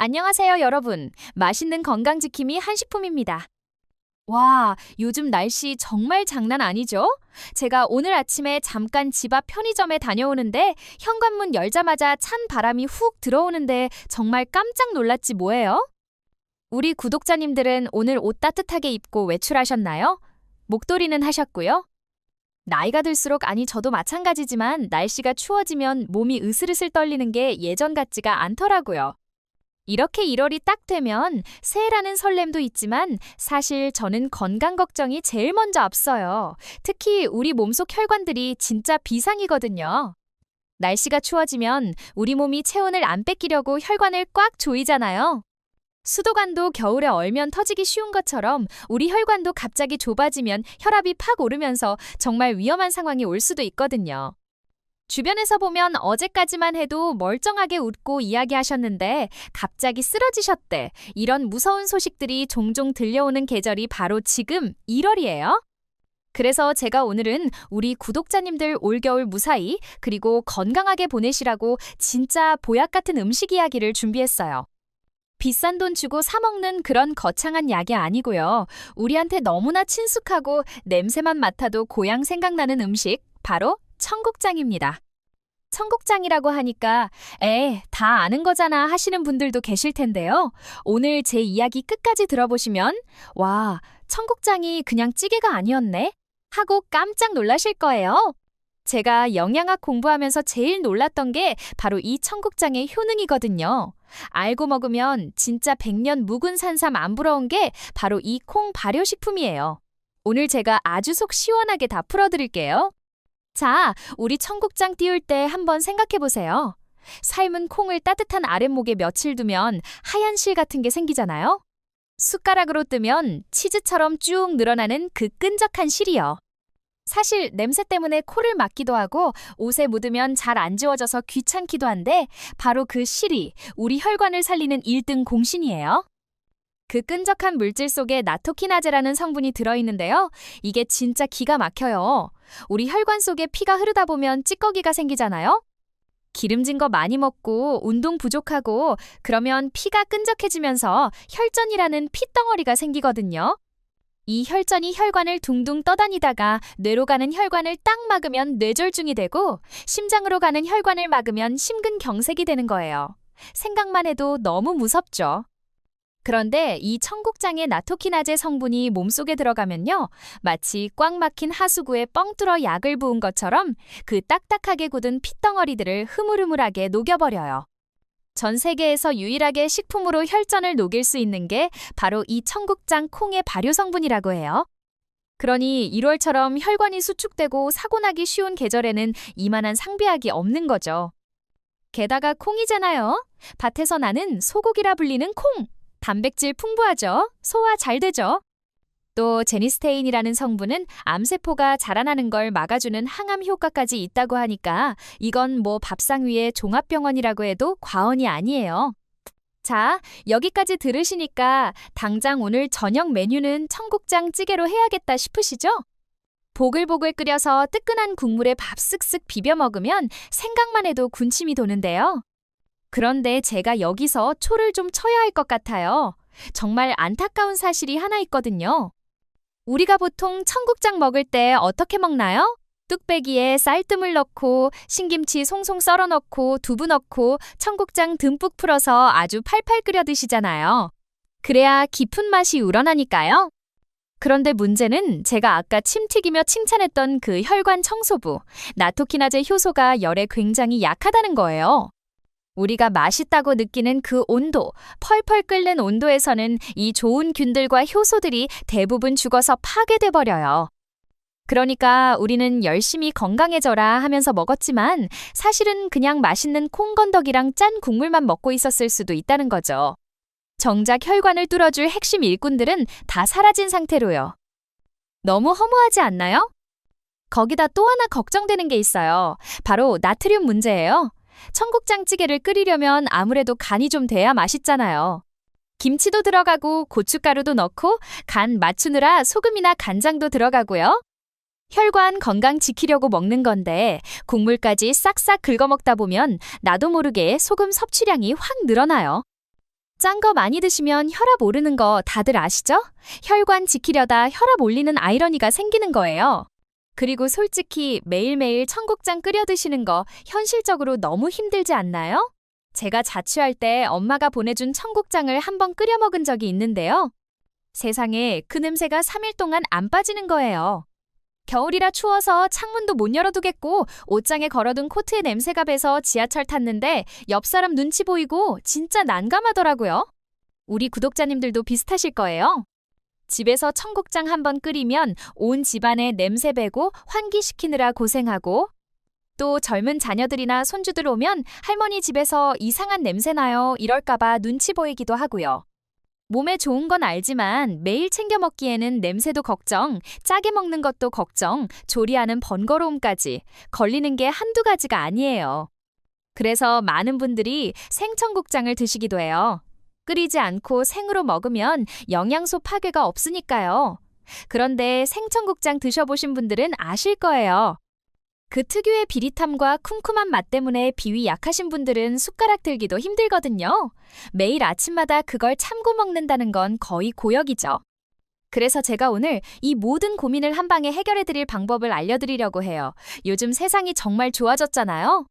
안녕하세요, 여러분. 맛있는 건강지킴이 한식품입니다. 와, 요즘 날씨 정말 장난 아니죠? 제가 오늘 아침에 잠깐 집 앞 편의점에 다녀오는데 현관문 열자마자 찬 바람이 훅 들어오는데 정말 깜짝 놀랐지 뭐예요? 우리 구독자님들은 오늘 옷 따뜻하게 입고 외출하셨나요? 목도리는 하셨고요. 나이가 들수록 아니 저도 마찬가지지만 날씨가 추워지면 몸이 으슬으슬 떨리는 게 예전 같지가 않더라고요. 이렇게 1월이 딱 되면 새해라는 설렘도 있지만 사실 저는 건강 걱정이 제일 먼저 앞서요. 특히 우리 몸속 혈관들이 진짜 비상이거든요. 날씨가 추워지면 우리 몸이 체온을 안 뺏기려고 혈관을 꽉 조이잖아요. 수도관도 겨울에 얼면 터지기 쉬운 것처럼 우리 혈관도 갑자기 좁아지면 혈압이 팍 오르면서 정말 위험한 상황이 올 수도 있거든요. 주변에서 보면 어제까지만 해도 멀쩡하게 웃고 이야기하셨는데 갑자기 쓰러지셨대. 이런 무서운 소식들이 종종 들려오는 계절이 바로 지금 1월이에요. 그래서 제가 오늘은 우리 구독자님들 올겨울 무사히 그리고 건강하게 보내시라고 진짜 보약 같은 음식 이야기를 준비했어요. 비싼 돈 주고 사 먹는 그런 거창한 약이 아니고요. 우리한테 너무나 친숙하고 냄새만 맡아도 고향 생각나는 음식, 바로 청국장입니다. 청국장이라고 하니까 에, 다 아는 거잖아 하시는 분들도 계실 텐데요. 오늘 제 이야기 끝까지 들어보시면 와, 청국장이 그냥 찌개가 아니었네? 하고 깜짝 놀라실 거예요. 제가 영양학 공부하면서 제일 놀랐던 게 바로 이 청국장의 효능이거든요. 알고 먹으면 진짜 백년 묵은 산삼 안 부러운 게 바로 이 콩 발효식품이에요. 오늘 제가 아주 속 시원하게 다 풀어드릴게요. 자, 우리 청국장 띄울 때 한번 생각해 보세요. 삶은 콩을 따뜻한 아랫목에 며칠 두면 하얀 실 같은 게 생기잖아요. 숟가락으로 뜨면 치즈처럼 쭉 늘어나는 그 끈적한 실이요. 사실 냄새 때문에 코를 막기도 하고 옷에 묻으면 잘 안 지워져서 귀찮기도 한데 바로 그 실이 우리 혈관을 살리는 1등 공신이에요. 그 끈적한 물질 속에 나토키나제라는 성분이 들어있는데요. 이게 진짜 기가 막혀요. 우리 혈관 속에 피가 흐르다 보면 찌꺼기가 생기잖아요. 기름진 거 많이 먹고 운동 부족하고 그러면 피가 끈적해지면서 혈전이라는 피덩어리가 생기거든요. 이 혈전이 혈관을 둥둥 떠다니다가 뇌로 가는 혈관을 딱 막으면 뇌졸중이 되고 심장으로 가는 혈관을 막으면 심근경색이 되는 거예요. 생각만 해도 너무 무섭죠. 그런데 이 청국장의 나토키나제 성분이 몸속에 들어가면요. 마치 꽉 막힌 하수구에 뻥 뚫어 약을 부은 것처럼 그 딱딱하게 굳은 핏덩어리들을 흐물흐물하게 녹여버려요. 전 세계에서 유일하게 식품으로 혈전을 녹일 수 있는 게 바로 이 청국장 콩의 발효 성분이라고 해요. 그러니 1월처럼 혈관이 수축되고 사고 나기 쉬운 계절에는 이만한 상비약이 없는 거죠. 게다가 콩이잖아요. 밭에서 나는 소고기라 불리는 콩. 단백질 풍부하죠. 소화 잘 되죠. 또 제니스테인이라는 성분은 암세포가 자라나는 걸 막아주는 항암 효과까지 있다고 하니까 이건 뭐 밥상 위에 종합병원이라고 해도 과언이 아니에요. 자, 여기까지 들으시니까 당장 오늘 저녁 메뉴는 청국장 찌개로 해야겠다 싶으시죠? 보글보글 끓여서 뜨끈한 국물에 밥 쓱쓱 비벼 먹으면 생각만 해도 군침이 도는데요. 그런데 제가 여기서 초를 좀 쳐야 할 것 같아요. 정말 안타까운 사실이 하나 있거든요. 우리가 보통 청국장 먹을 때 어떻게 먹나요? 뚝배기에 쌀뜨물 넣고 신김치 송송 썰어 넣고 두부 넣고 청국장 듬뿍 풀어서 아주 팔팔 끓여 드시잖아요. 그래야 깊은 맛이 우러나니까요. 그런데 문제는 제가 아까 침 튀기며 칭찬했던 그 혈관 청소부, 나토키나제 효소가 열에 굉장히 약하다는 거예요. 우리가 맛있다고 느끼는 그 온도, 펄펄 끓는 온도에서는 이 좋은 균들과 효소들이 대부분 죽어서 파괴돼 버려요. 그러니까 우리는 열심히 건강해져라 하면서 먹었지만 사실은 그냥 맛있는 콩건더기랑 짠 국물만 먹고 있었을 수도 있다는 거죠. 정작 혈관을 뚫어줄 핵심 일꾼들은 다 사라진 상태로요. 너무 허무하지 않나요? 거기다 또 하나 걱정되는 게 있어요. 바로 나트륨 문제예요. 청국장찌개를 끓이려면 아무래도 간이 좀 돼야 맛있잖아요. 김치도 들어가고 고춧가루도 넣고 간 맞추느라 소금이나 간장도 들어가고요. 혈관 건강 지키려고 먹는 건데 국물까지 싹싹 긁어 먹다 보면 나도 모르게 소금 섭취량이 확 늘어나요. 짠 거 많이 드시면 혈압 오르는 거 다들 아시죠? 혈관 지키려다 혈압 올리는 아이러니가 생기는 거예요. 그리고 솔직히 매일매일 청국장 끓여 드시는 거 현실적으로 너무 힘들지 않나요? 제가 자취할 때 엄마가 보내준 청국장을 한번 끓여 먹은 적이 있는데요. 세상에 그 냄새가 3일 동안 안 빠지는 거예요. 겨울이라 추워서 창문도 못 열어두겠고 옷장에 걸어둔 코트의 냄새가 배서 지하철 탔는데 옆 사람 눈치 보이고 진짜 난감하더라고요. 우리 구독자님들도 비슷하실 거예요. 집에서 청국장 한 번 끓이면 온 집안에 냄새 배고 환기시키느라 고생하고 또 젊은 자녀들이나 손주들 오면 할머니 집에서 이상한 냄새 나요 이럴까봐 눈치 보이기도 하고요. 몸에 좋은 건 알지만 매일 챙겨 먹기에는 냄새도 걱정, 짜게 먹는 것도 걱정, 조리하는 번거로움까지 걸리는 게 한두 가지가 아니에요. 그래서 많은 분들이 생청국장을 드시기도 해요. 끓이지 않고 생으로 먹으면 영양소 파괴가 없으니까요. 그런데 생청국장 드셔보신 분들은 아실 거예요. 그 특유의 비릿함과 쿰쿰한 맛 때문에 비위 약하신 분들은 숟가락 들기도 힘들거든요. 매일 아침마다 그걸 참고 먹는다는 건 거의 고역이죠. 그래서 제가 오늘 이 모든 고민을 한 방에 해결해 드릴 방법을 알려드리려고 해요. 요즘 세상이 정말 좋아졌잖아요.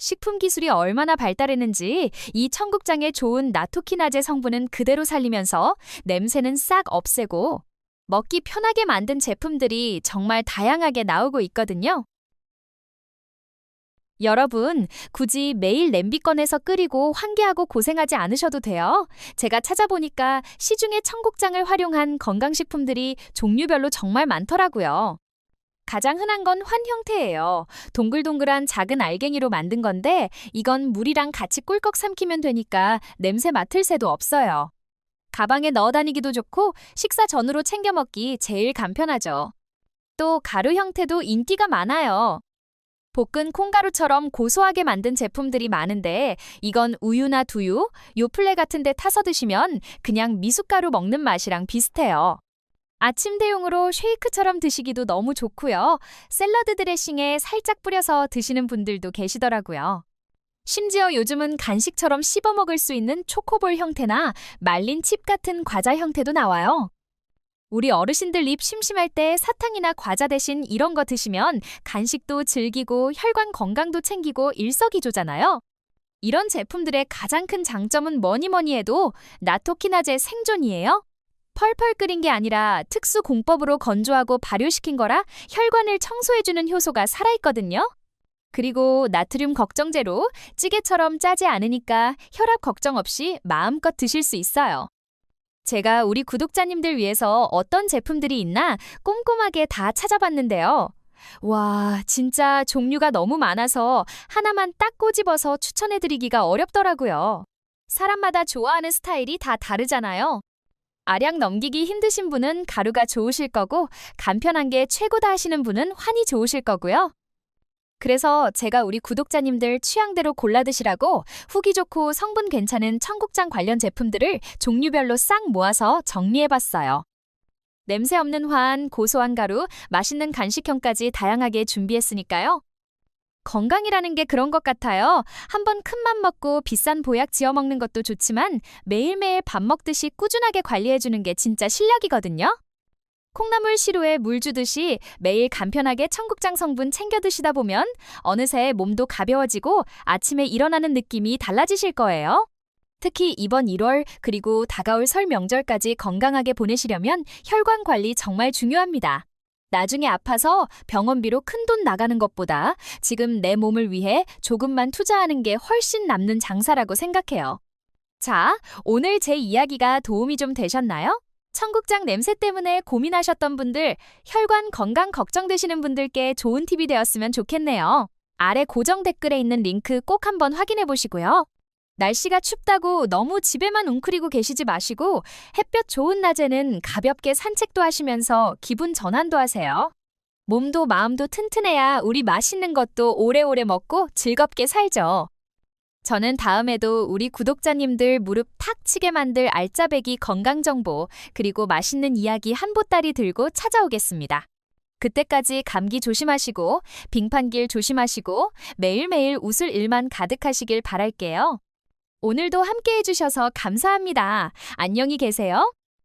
식품 기술이 얼마나 발달했는지 이 청국장의 좋은 나토키나제 성분은 그대로 살리면서 냄새는 싹 없애고 먹기 편하게 만든 제품들이 정말 다양하게 나오고 있거든요. 여러분, 굳이 매일 냄비 꺼내서 끓이고 환기하고 고생하지 않으셔도 돼요. 제가 찾아보니까 시중에 청국장을 활용한 건강식품들이 종류별로 정말 많더라고요. 가장 흔한 건 환 형태예요. 동글동글한 작은 알갱이로 만든 건데 이건 물이랑 같이 꿀꺽 삼키면 되니까 냄새 맡을 새도 없어요. 가방에 넣어 다니기도 좋고 식사 전후로 챙겨 먹기 제일 간편하죠. 또 가루 형태도 인기가 많아요. 볶은 콩가루처럼 고소하게 만든 제품들이 많은데 이건 우유나 두유, 요플레 같은 데 타서 드시면 그냥 미숫가루 먹는 맛이랑 비슷해요. 아침 대용으로 쉐이크처럼 드시기도 너무 좋고요. 샐러드 드레싱에 살짝 뿌려서 드시는 분들도 계시더라고요. 심지어 요즘은 간식처럼 씹어 먹을 수 있는 초코볼 형태나 말린 칩 같은 과자 형태도 나와요. 우리 어르신들 입 심심할 때 사탕이나 과자 대신 이런 거 드시면 간식도 즐기고 혈관 건강도 챙기고 일석이조잖아요. 이런 제품들의 가장 큰 장점은 뭐니 뭐니 해도 나토키나제 생존이에요. 펄펄 끓인 게 아니라 특수 공법으로 건조하고 발효시킨 거라 혈관을 청소해주는 효소가 살아있거든요. 그리고 나트륨 걱정제로 찌개처럼 짜지 않으니까 혈압 걱정 없이 마음껏 드실 수 있어요. 제가 우리 구독자님들 위해서 어떤 제품들이 있나 꼼꼼하게 다 찾아봤는데요. 와, 진짜 종류가 너무 많아서 하나만 딱 꼬집어서 추천해드리기가 어렵더라고요. 사람마다 좋아하는 스타일이 다 다르잖아요. 아량 넘기기 힘드신 분은 가루가 좋으실 거고, 간편한 게 최고다 하시는 분은 환이 좋으실 거고요. 그래서 제가 우리 구독자님들 취향대로 골라 드시라고 후기 좋고 성분 괜찮은 청국장 관련 제품들을 종류별로 싹 모아서 정리해봤어요. 냄새 없는 환, 고소한 가루, 맛있는 간식형까지 다양하게 준비했으니까요. 건강이라는 게 그런 것 같아요. 한번 큰 맘 먹고 비싼 보약 지어 먹는 것도 좋지만 매일매일 밥 먹듯이 꾸준하게 관리해주는 게 진짜 실력이거든요. 콩나물 시루에 물 주듯이 매일 간편하게 청국장 성분 챙겨 드시다 보면 어느새 몸도 가벼워지고 아침에 일어나는 느낌이 달라지실 거예요. 특히 이번 1월 그리고 다가올 설 명절까지 건강하게 보내시려면 혈관 관리 정말 중요합니다. 나중에 아파서 병원비로 큰돈 나가는 것보다 지금 내 몸을 위해 조금만 투자하는 게 훨씬 남는 장사라고 생각해요. 자, 오늘 제 이야기가 도움이 좀 되셨나요? 청국장 냄새 때문에 고민하셨던 분들, 혈관 건강 걱정되시는 분들께 좋은 팁이 되었으면 좋겠네요. 아래 고정 댓글에 있는 링크 꼭 한번 확인해 보시고요. 날씨가 춥다고 너무 집에만 웅크리고 계시지 마시고 햇볕 좋은 낮에는 가볍게 산책도 하시면서 기분 전환도 하세요. 몸도 마음도 튼튼해야 우리 맛있는 것도 오래오래 먹고 즐겁게 살죠. 저는 다음에도 우리 구독자님들 무릎 탁 치게 만들 알짜배기 건강정보, 그리고 맛있는 이야기 한 보따리 들고 찾아오겠습니다. 그때까지 감기 조심하시고, 빙판길 조심하시고, 매일매일 웃을 일만 가득하시길 바랄게요. 오늘도 함께 해주셔서 감사합니다. 안녕히 계세요.